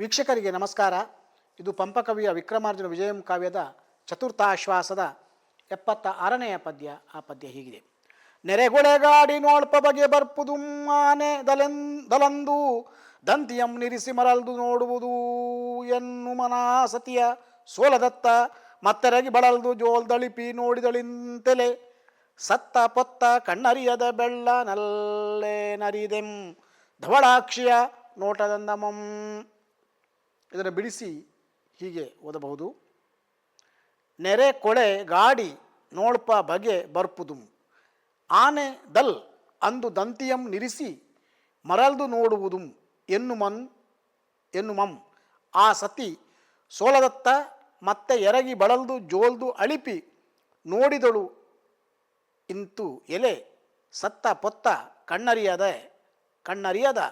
ವೀಕ್ಷಕರಿಗೆ ನಮಸ್ಕಾರ. ಇದು ಪಂಪಕವಿಯ ವಿಕ್ರಮಾರ್ಜುನ ವಿಜಯಂ ಕಾವ್ಯದ ಚತುರ್ಥಾಶ್ವಾಸದ ಎಪ್ಪತ್ತ ಆರನೆಯ ಪದ್ಯ. ಆ ಪದ್ಯ ಹೀಗಿದೆ. ನೆರೆಗೊಳೆಗಾಡಿ ನೋಳ್ಪ ಬಗೆ ಬರ್ಪುದು ಆನೆ ದಲೆನ್ ದಲಂದು, ದಂತಿಯಂ ನಿರಿಸಿ ಮರಲ್ದು ನೋಡುವುದು ಎನ್ನು ಮನಾಸತಿಯ ಸೋಲದತ್ತ, ಮತ್ತೆರಗಿ ಬಳಲ್ದು ಜೋಲ್ದಳಿಪಿ ನೋಡಿದಳಿಂತೆಲೆ ಸತ್ತ ಪೊತ್ತ ಕಣ್ಣರಿಯದ ಬೆಳ್ಳ ನಲ್ಲೇ ನರಿದೆಂ ಧವಳಾಕ್ಷಿಯ ನೋಟದಂದಮಂ. ಇದನ್ನು ಬಿಡಿಸಿ ಹೀಗೆ ಓದಬಹುದು. ನೆರೆ ಕೊಳೆ ಗಾಡಿ ನೋಳ್ಪ ಬಗೆ ಬರ್ಪುದು. ಆನೆ ದಲ್ ಅಂದು ದಂತಿಯಂ ನಿರಿಸಿ ಮರಲ್ದು ನೋಡುವುದುಂ ಎನ್ನುಮನ್, ಎನ್ನುಮಂ. ಆ ಸತಿ ಸೋಲದತ್ತ ಮತ್ತೆ ಎರಗಿ ಬಳಲ್ದು ಜೋಲ್ದು ಅಳಿಪಿ ನೋಡಿದಳು ಇಂತು ಎಲೆ ಸತ್ತ ಪೊತ್ತ ಕಣ್ಣರಿಯದೆ, ಕಣ್ಣರಿಯದ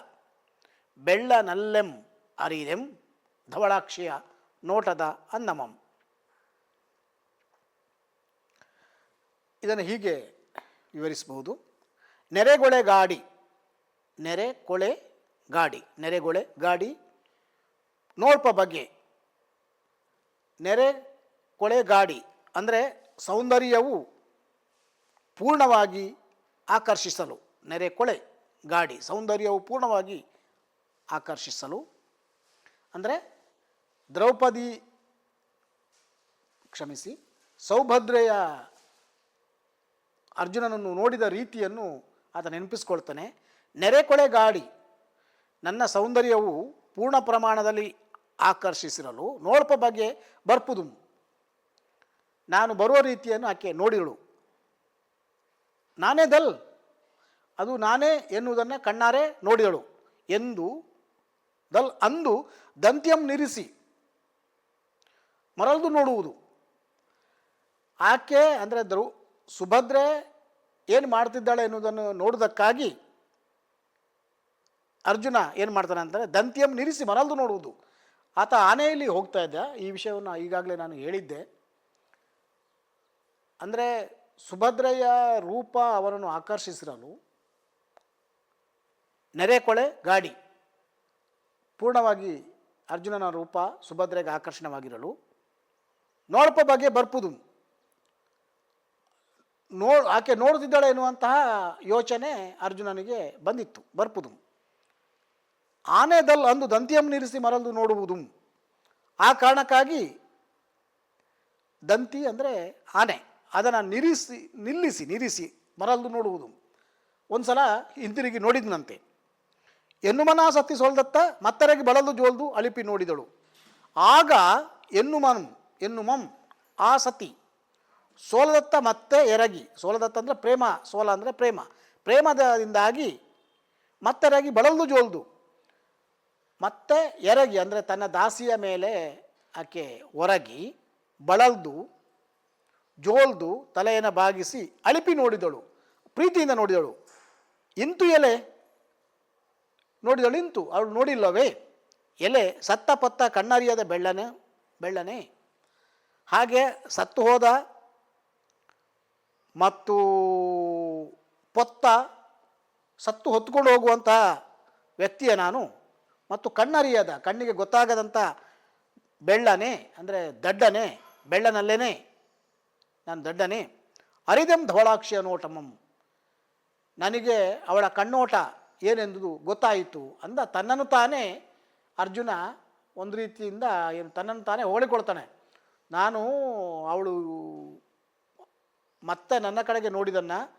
ಬೆಳ್ಳ ನಲ್ಲೆಂ ಅರಿದೆಂ. ಧವಳಾಕ್ಷಿಯ ನೋಟದ ಅನ್ನಮಂ. ಇದನ್ನು ಹೀಗೆ ವಿವರಿಸಬಹುದು. ನೆರೆಗೊಳೆ ಗಾಡಿ ನೆರೆ ಕೊಳೆ ಗಾಡಿ, ನೆರೆಗೊಳೆ ಗಾಡಿ ನೋಡ್ಪ ಬಗ್ಗೆ. ನೆರೆ ಕೊಳೆ ಗಾಡಿ ಅಂದರೆ ಸೌಂದರ್ಯವು ಪೂರ್ಣವಾಗಿ ಆಕರ್ಷಿಸಲು ನೆರೆ ಕೊಳೆ ಗಾಡಿ ಸೌಂದರ್ಯವು ಪೂರ್ಣವಾಗಿ ಆಕರ್ಷಿಸಲು. ಅಂದರೆ ದ್ರೌಪದಿ, ಕ್ಷಮಿಸಿ, ಸೌಭದ್ರೆಯ ಅರ್ಜುನನನ್ನು ನೋಡಿದ ರೀತಿಯನ್ನು ಆತ ನೆನಪಿಸ್ಕೊಳ್ತಾನೆ. ನೆರೆಕೊಳೆ ಗಾಡಿ, ನನ್ನ ಸೌಂದರ್ಯವು ಪೂರ್ಣ ಪ್ರಮಾಣದಲ್ಲಿ ಆಕರ್ಷಿಸಿರಲು ನೋಡ್ಪ ಬಗ್ಗೆ ಬರ್ಪುದು. ನಾನು ಬರುವ ರೀತಿಯನ್ನು ಆಕೆ ನೋಡಿಳು ನಾನೇ ದಲ್, ಅದು ನಾನೇ ಎನ್ನುವುದನ್ನು ಕಣ್ಣಾರೆ ನೋಡಿದಳು ಎಂದು ದಲ್ ಅಂದು ದಂತ್ಯಂ ನಿರಿಸಿ. ಮರಲ್ದು ನೋಡುವುದು. ಆಕೆ ಅಂದರೆ ದ್ರೌ ಸುಭದ್ರೆ ಏನು ಮಾಡ್ತಿದ್ದಾಳೆ ಎನ್ನುವುದನ್ನು ನೋಡುವುದಕ್ಕಾಗಿ ಅರ್ಜುನ ಏನು ಮಾಡ್ತಾನೆ ಅಂತಾರೆ ದಂತ್ಯಂ ನಿರಿಸಿ ಮರಲ್ದು ನೋಡುವುದು. ಆತ ಆನೆಯಲ್ಲಿ ಹೋಗ್ತಾ ಇದ್ದ. ಈ ವಿಷಯವನ್ನು ಈಗಾಗಲೇ ನಾನು ಹೇಳಿದ್ದೆ. ಅಂದರೆ ಸುಭದ್ರೆಯ ರೂಪ ಅವರನ್ನು ಆಕರ್ಷಿಸಿರಲು ನೆರೆ ಕೊಳೆ ಗಾಡಿ. ಪೂರ್ಣವಾಗಿ ಅರ್ಜುನನ ರೂಪ ಸುಭದ್ರೆಗೆ ಆಕರ್ಷಣವಾಗಿರಲು ನೋಡ್ಪ ಬಗ್ಗೆ ಬರ್ಬೋದು ನೋ ಆಕೆ ನೋಡುತ್ತಿದ್ದಾಳೆ ಎನ್ನುವಂತಹ ಯೋಚನೆ ಅರ್ಜುನನಿಗೆ ಬಂದಿತ್ತು, ಬರ್ಪುದು. ಆನೆದಲ್ ಅಂದು ದಂತಿಯಂ ನಿರಿಸಿ ಮರಲ್ದು ನೋಡುವುದು. ಆ ಕಾರಣಕ್ಕಾಗಿ ದಂತಿ ಅಂದರೆ ಆನೆ, ಅದನ್ನು ನಿರಿಸಿ, ನಿಲ್ಲಿಸಿ, ನಿರಿಸಿ ಮರಲ್ದು ನೋಡುವುದು. ಒಂದು ಸಲ ಹಿಂತಿರುಗಿ ನೋಡಿದ್ನಂತೆ. ಎನ್ನುಮನ ಸತ್ತಿ ಸೋಲ್ದತ್ತ ಮತ್ತರೆಗೆ ಬಳಲು ಜೋಲ್ದು ಅಳಿಪಿ ನೋಡಿದಳು. ಆಗ ಎನ್ನುಮನ್ ಎನ್ನುಮಂ ಆ ಸತಿ ಸೋಲದತ್ತ ಮತ್ತೆ ಎರಗಿ. ಸೋಲದತ್ತ ಅಂದರೆ ಪ್ರೇಮ, ಸೋಲ ಅಂದರೆ ಪ್ರೇಮ. ಪ್ರೇಮದಿಂದಾಗಿ ಮತ್ತೆರಗಿ ಬಳಲ್ದು ಜೋಲ್ದು. ಮತ್ತೆ ಎರಗಿ ಅಂದರೆ ತನ್ನ ದಾಸಿಯ ಮೇಲೆ ಆಕೆ ಒರಗಿ, ಬಳಲ್ದು, ಜೋಲ್ದು, ತಲೆಯನ್ನು ಬಾಗಿಸಿ ಅಳಿಪಿ ನೋಡಿದಳು. ಪ್ರೀತಿಯಿಂದ ನೋಡಿದಳು. ಇಂತು ಎಲೆ? ನೋಡಿದಳು ಇಂತು. ಅವಳು ನೋಡಿಲ್ಲವೇ? ಎಲೆ ಸತ್ತ ಪತ್ತ ಕಣ್ಣರಿಯದ ಬೆಳ್ಳನೆ ಬೆಳ್ಳನೆ? ಹಾಗೆ ಸತ್ತು ಹೋದ ಮತ್ತು ಪೊತ್ತ ಸತ್ತು ಹೊತ್ಕೊಂಡು ಹೋಗುವಂತಹ ವ್ಯಕ್ತಿಯ ನಾನು ಮತ್ತು ಕಣ್ಣರಿಯದ, ಕಣ್ಣಿಗೆ ಗೊತ್ತಾಗದಂಥ ಬೆಳ್ಳನೆ, ಅಂದರೆ ದಡ್ಡನೆ, ಬೆಳ್ಳನಲ್ಲೇನೆ, ನಾನು ದಡ್ಡನೆ, ಅರಿದೆಂ ಧವಳಾಕ್ಷಿಯ ನೋಟಮಂ, ನನಗೆ ಅವಳ ಕಣ್ಣೋಟ ಏನೆಂದು ಗೊತ್ತಾಯಿತು ಅಂದ ತನ್ನನ್ನು ತಾನೇ ಅರ್ಜುನ ಒಂದು ರೀತಿಯಿಂದ ಏನು ತನ್ನನ್ನು ತಾನೇ ಹೊಗಳಿಕೊಳ್ತಾನೆ. ನಾನು ಅವಳು ಮತ್ತೆ ನನ್ನ ಕಡೆಗೆ ನೋಡಿದನ್ನು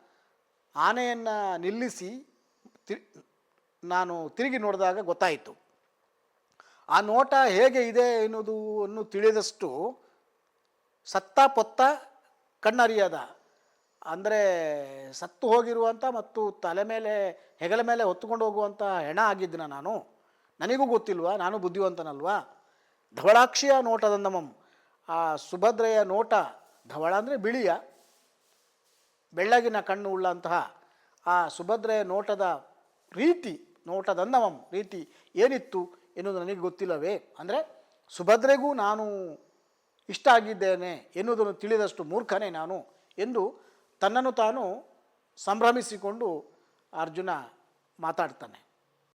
ಆನೆಯನ್ನು ನಿಲ್ಲಿಸಿ ತಿ, ನಾನು ತಿರುಗಿ ನೋಡಿದಾಗ ಗೊತ್ತಾಯಿತು. ಆ ನೋಟ ಹೇಗೆ ಇದೆ ಎನ್ನುವುದು ಅನ್ನು ತಿಳಿದಷ್ಟು ಸತ್ತ ಪೊತ್ತ ಕಣ್ಣರಿಯದ. ಅಂದರೆ ಸತ್ತು ಹೋಗಿರುವಂಥ ಮತ್ತು ತಲೆ ಮೇಲೆ, ಹೆಗಲ ಮೇಲೆ ಹೊತ್ತುಕೊಂಡು ಹೋಗುವಂಥ ಹೆಣ ಆಗಿದ್ದನ ನಾನು. ನನಗೂ ಗೊತ್ತಿಲ್ವಾ? ನಾನು ಬುದ್ಧಿವಂತನಲ್ವಾ? ಧವಳಾಕ್ಷಿಯ ನೋಟದಂದಮಂ. ಆ ಸುಭದ್ರೆಯ ನೋಟ ಧವಳ ಅಂದರೆ ಬಿಳಿಯ, ಬೆಳ್ಳಗಿನ ಕಣ್ಣು ಉಳ್ಳಂತಹ ಆ ಸುಭದ್ರೆಯ ನೋಟದ ರೀತಿ ನೋಟದಂದವಂ ರೀತಿ ಏನಿತ್ತು ಎನ್ನುವುದು ನನಗೆ ಗೊತ್ತಿಲ್ಲವೇ? ಅಂದರೆ ಸುಭದ್ರೆಗೂ ನಾನು ಇಷ್ಟ ಆಗಿದ್ದೇನೆ ಎನ್ನುವುದನ್ನು ತಿಳಿದಷ್ಟು ಮೂರ್ಖನೇ ನಾನು ಎಂದು ತನ್ನನ್ನು ತಾನು ಸಂಭ್ರಮಿಸಿಕೊಂಡು ಅರ್ಜುನ ಮಾತಾಡ್ತಾನೆ.